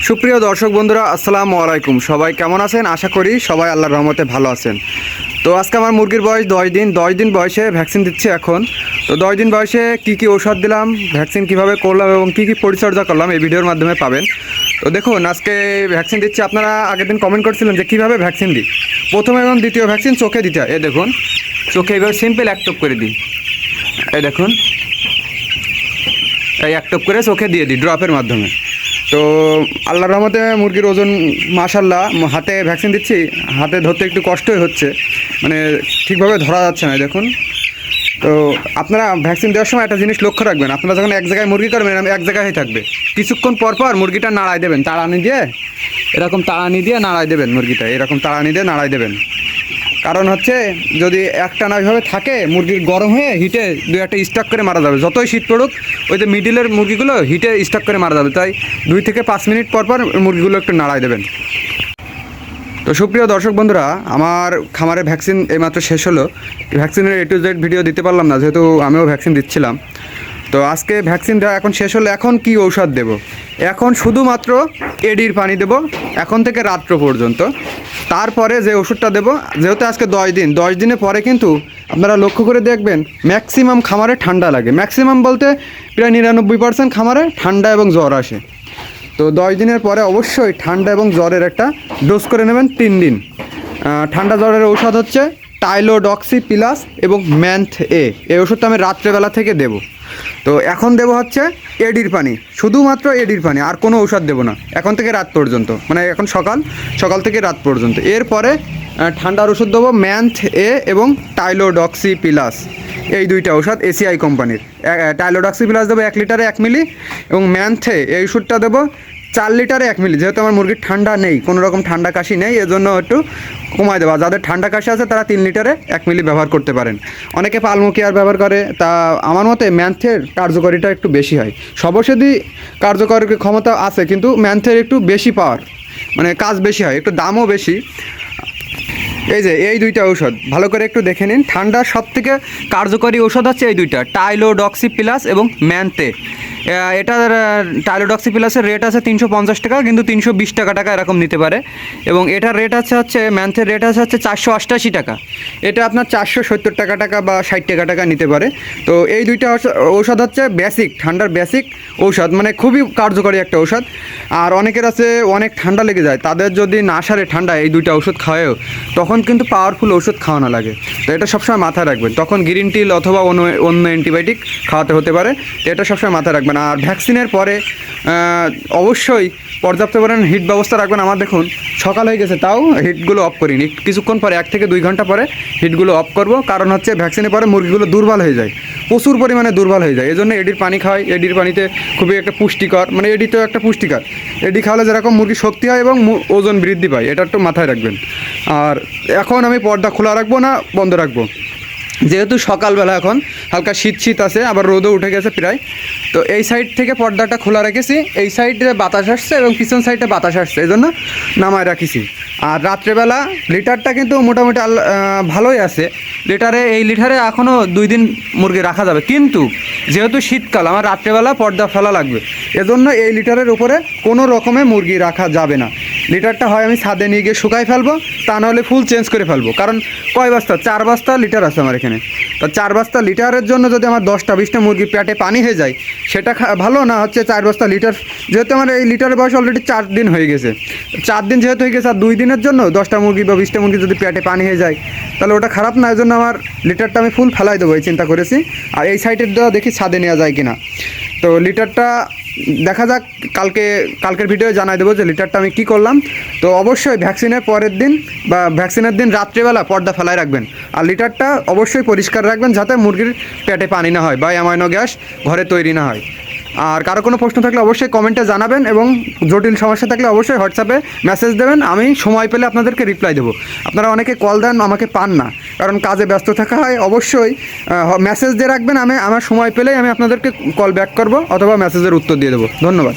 সুপ্রিয় দর্শক বন্ধুরা, আসসালামু আলাইকুম। সবাই কেমন আছেন? আশা করি সবাই আল্লাহর রহমতে ভালো আছেন। তো আজকে আমার মুরগির বয়স দশ দিন। দশ দিন বয়সে ভ্যাকসিন দিচ্ছি এখন। তো দশ দিন বয়সে কি কি ঔষধ দিলাম, ভ্যাকসিন কীভাবে করলাম এবং কি কি পরিচর্যা করলাম এই ভিডিওর মাধ্যমে পাবেন। তো দেখুন, আজকে ভ্যাকসিন দিচ্ছি। আপনারা আগের দিন কমেন্ট করছিলেন যে কীভাবে ভ্যাকসিন দিই। প্রথম এবং দ্বিতীয় ভ্যাকসিন চোখে দিতে হয়। এ দেখুন, চোখে এবার সিম্পল এক টোপ করে দিই। এই দেখুন, এই এক টোপ করে চোখে দিয়ে দিই ড্রপের মাধ্যমে। তো আল্লাহ রহমতে মুরগির ওজন মাশাল্লাহ হাতে ভ্যাকসিন দিচ্ছি, হাতে ধরতে একটু কষ্টই হচ্ছে মানে ঠিকভাবে ধরা যাচ্ছে না, দেখুন। তো আপনারা ভ্যাকসিন দেওয়ার সময় একটা জিনিস লক্ষ্য রাখবেন, আপনারা যখন এক জায়গায় মুরগি করবেন এক জায়গায় থাকবে। কিছুক্ষণ পর পর মুরগিটা নাড়াই দেবেন, তাড়ানি দিয়ে, এরকম তাড়ানি দিয়ে নাড়াই দেবেন মুরগিটা, এরকম তাড়ানি দিয়ে নাড়াই দেবেন। কারণ হচ্ছে যদি একটা না ওইভাবে থাকে, মুরগির গরম হয়ে হিটে দু একটা স্টক করে মারা যাবে। যতই শীত পড়ুক, ওই যে মিডিলের মুরগিগুলো হিটে স্টক করে মারা যাবে। তাই দুই থেকে পাঁচ মিনিট পর পর মুরগিগুলো একটু নাড়াই দেবেন। তো সুপ্রিয় দর্শক বন্ধুরা, আমার খামারে ভ্যাকসিন এইমাত্র শেষ হলো। ভ্যাকসিনের এ টু জেড ভিডিও দিতে পারলাম না, যেহেতু আমিও ভ্যাকসিন দিচ্ছিলাম। তো আজকে ভ্যাকসিন দেওয়া এখন শেষ হলো, এখন কি ঔষধ দেব? এখন শুধুমাত্র এডির পানি দেব, এখন থেকে রাত্র পর্যন্ত। তারপরে যে ওষুধটা দেবো, যেহেতু আজকে দশ দিন, দশ দিনের পরে কিন্তু আপনারা লক্ষ্য করে দেখবেন ম্যাক্সিমাম খামারে ঠান্ডা লাগে। ম্যাক্সিমাম বলতে প্রায় নিরানব্বই পার্সেন্ট খামারে ঠান্ডা এবং জ্বর আসে। তো দশ দিনের পরে অবশ্যই ঠান্ডা এবং জ্বরের একটা ডোজ করে নেবেন তিন দিন। ঠান্ডা জ্বরের ঔষধ হচ্ছে টাইলোডক্সি প্লাস এবং ম্যান্থ এ। এই ওষুধটা আমি রাত্রেবেলা থেকে দেব। তো এখন দেব হচ্ছে এডির পানি। শুধুমাত্র এডির পানি, আর কোনো ঔষধ দেবো না। এখন থেকে রাত পর্যন্ত। মানে এখন সকাল সকাল থেকে রাত পর্যন্ত। এরপরে ঠান্ডার ওষুধ দেবো ম্যান্থ এ এবং টাইলোডক্সি প্লাস। এই দুইটা ওষুধ এসিআই কোম্পানির। টাইলোডক্সি প্লাস দেবো এক লিটারে এক মিলি এবং ম্যান্থে এই ওষুধটা দেবো চার লিটারে এক মিলি যেহেতু আমার মুরগির ঠান্ডা নেই কোনো রকম ঠান্ডা কাশি নেই এজন্য একটু কমায় দেওয়া যাদের ঠান্ডা কাশি আছে তারা তিন লিটারে এক মিলি ব্যবহার করতে পারেন। অনেকে পালমুকিয়ার ব্যবহার করে তা আমার মতে ম্যান্থের কার্যকারিতা একটু বেশি হয়। সবষেদি কার্যকর ক্ষমতা আছে কিন্তু ম্যান্থের একটু বেশি পাওয়ার মানে কাজ বেশি হয় একটু দামও বেশি। এই যে এই দুইটা ঔষধ ভালো করে একটু দেখে নিন। ঠান্ডার সব থেকে কার্যকরী ঔষধ হচ্ছে এই দুইটা টাইলোডক্সি প্লাস এবং ম্যানতে আহ, এটার টাইলোডক্সি প্লাসের রেট আছে তিনশো পঞ্চাশ টাকা, কিন্তু তিনশো বিশ টাকা টাকা এরকম নিতে পারে। এবং এটার রেট আছে হচ্ছে ম্যান্থের রেট আছে হচ্ছে চারশো অষ্টাশি টাকা। এটা আপনার চারশো সত্তর টাকা টাকা বা ষাট টাকা টাকা নিতে পারে। তো এই দুইটা ঔষধ হচ্ছে বেসিক ঠান্ডার বেসিক ঔষধ মানে খুবই কার্যকরী একটা ঔষধ। আর অনেকের আছে, অনেক ঠান্ডা লেগে যায়, তাদের যদি না সারে ঠান্ডা এই দুইটা ওষুধ খাওয়াও তখন কিন্তু পাওয়ারফুল ওষুধ খাওয়ানো লাগে। তো এটা সবসময় মাথায় রাখবেন। তখন গ্রিন টিল অথবা অন্য অন্য অ্যান্টিবায়োটিক খাওয়াতে হতে পারে। এটা সবসময় মাথায় রাখবেন। আর ভ্যাকসিনের পরে অবশ্যই পর্যাপ্ত পরিমাণ হিট ব্যবস্থা রাখবেন। আমার দেখুন, সকাল হয়ে গেছে, তাও হিটগুলো অফ করিনি। কিছুক্ষণ পরে, এক থেকে দুই ঘণ্টা পরে হিটগুলো অফ করব। কারণ হচ্ছে, ভ্যাকসিনের পরে মুরগিগুলো দুর্বল হয়ে যায়। প্রচুর পরিমাণে দুর্বল হয়ে যায়। এই জন্য এডির পানি খাওয়াই। এডির পানিতে খুবই একটা পুষ্টিকর মানে এডিতেও একটা পুষ্টিকর। এডি খাওয়ালে যেরকম মুরগি শক্তি হয় এবং ওজন বৃদ্ধি পায়। এটা একটু মাথায় রাখবেন। আর এখন আমি পর্দা খোলা রাখব না, বন্ধ রাখব। যেহেতু সকালবেলা এখন, হালকা শীত শীত আছে, আবার রোদও উঠে গেছে প্রায়। তো এই সাইড থেকে পর্দাটা খোলা রেখেছি, এই সাইডে বাতাস আসছে এবং পিছন সাইডে বাতাস আসছে, এই জন্য নামায় রাখিছি। আর রাত্রেবেলা লিটারটা কিন্তু মোটামুটি ভালোই আছে। লিটারে, এই লিটারে এখনও দুই দিন মুরগি রাখা যাবে। কিন্তু যেহেতু শীতকাল, আমার রাত্রেবেলা পর্দা ফেলা লাগবে। এজন্য এই লিটারের উপরে কোনো রকমে মুরগি রাখা যাবে না। লিটারটা হয় আমি ছাদে নিয়ে গিয়ে শুকাই ফেলব, তা নাহলে ফুল চেঞ্জ করে ফেলব। কারণ কয় বস্তা? চার বস্তা লিটার আছে আমার এখানে। তো চার বস্তা লিটারের জন্য যদি আমার দশটা, বিশটা মুরগি পেটে পানি হয়ে যায়, সেটা ভালো না হচ্ছে চার বস্তা লিটার। যেহেতু আমার এই লিটারের বয়স অলরেডি চার দিন হয়ে গেছে। চার দিন যেহেতু হয়ে গেছে, আর দুই দিনের জন্য দশটা মুরগি বা বিশটা মুরগি যদি পেটে পানি হয়ে যায়, তাহলে ওটা খারাপ না এই জন্য আমার লিটারটা আমি ফুল ফেলাই দেবো, এই চিন্তা করেছি। আর এই সাইডের দেওয়া দেখি ছাদে নেওয়া যায় কিনা। তো লিটারটা দেখা যাক, কালকে, কালকের ভিডিও জানাই দেবো যে লিটারটা আমি কি করলাম। তো অবশ্যই ভ্যাকসিনের পরের দিন বা ভ্যাকসিনের দিন রাত্রিবেলা পর্দা ফেলায় রাখবেন। আর লিটারটা অবশ্যই পরিষ্কার রাখবেন যাতে মুরগির পেটে পানি না হয় বা অ্যামাইনো গ্যাস ঘরে তৈরি না হয়। আর কারও কোনো প্রশ্ন থাকলে অবশ্যই কমেন্টে জানাবেন এবং জটিল সমস্যা থাকলে অবশ্যই হোয়াটসঅ্যাপে মেসেজ দেবেন। আমি সময় পেলে আপনাদেরকে রিপ্লাই দেবো। আপনারা অনেকে কল দেন, আমাকে পান না। কারণ কাজে ব্যস্ত থাকা হয়, অবশ্যই মেসেজ দিয়ে রাখবেন। আমি, আমার সময় পেলেই আমি আপনাদেরকে কল ব্যাক করব অথবা মেসেজের উত্তর দিয়ে দেবো। ধন্যবাদ।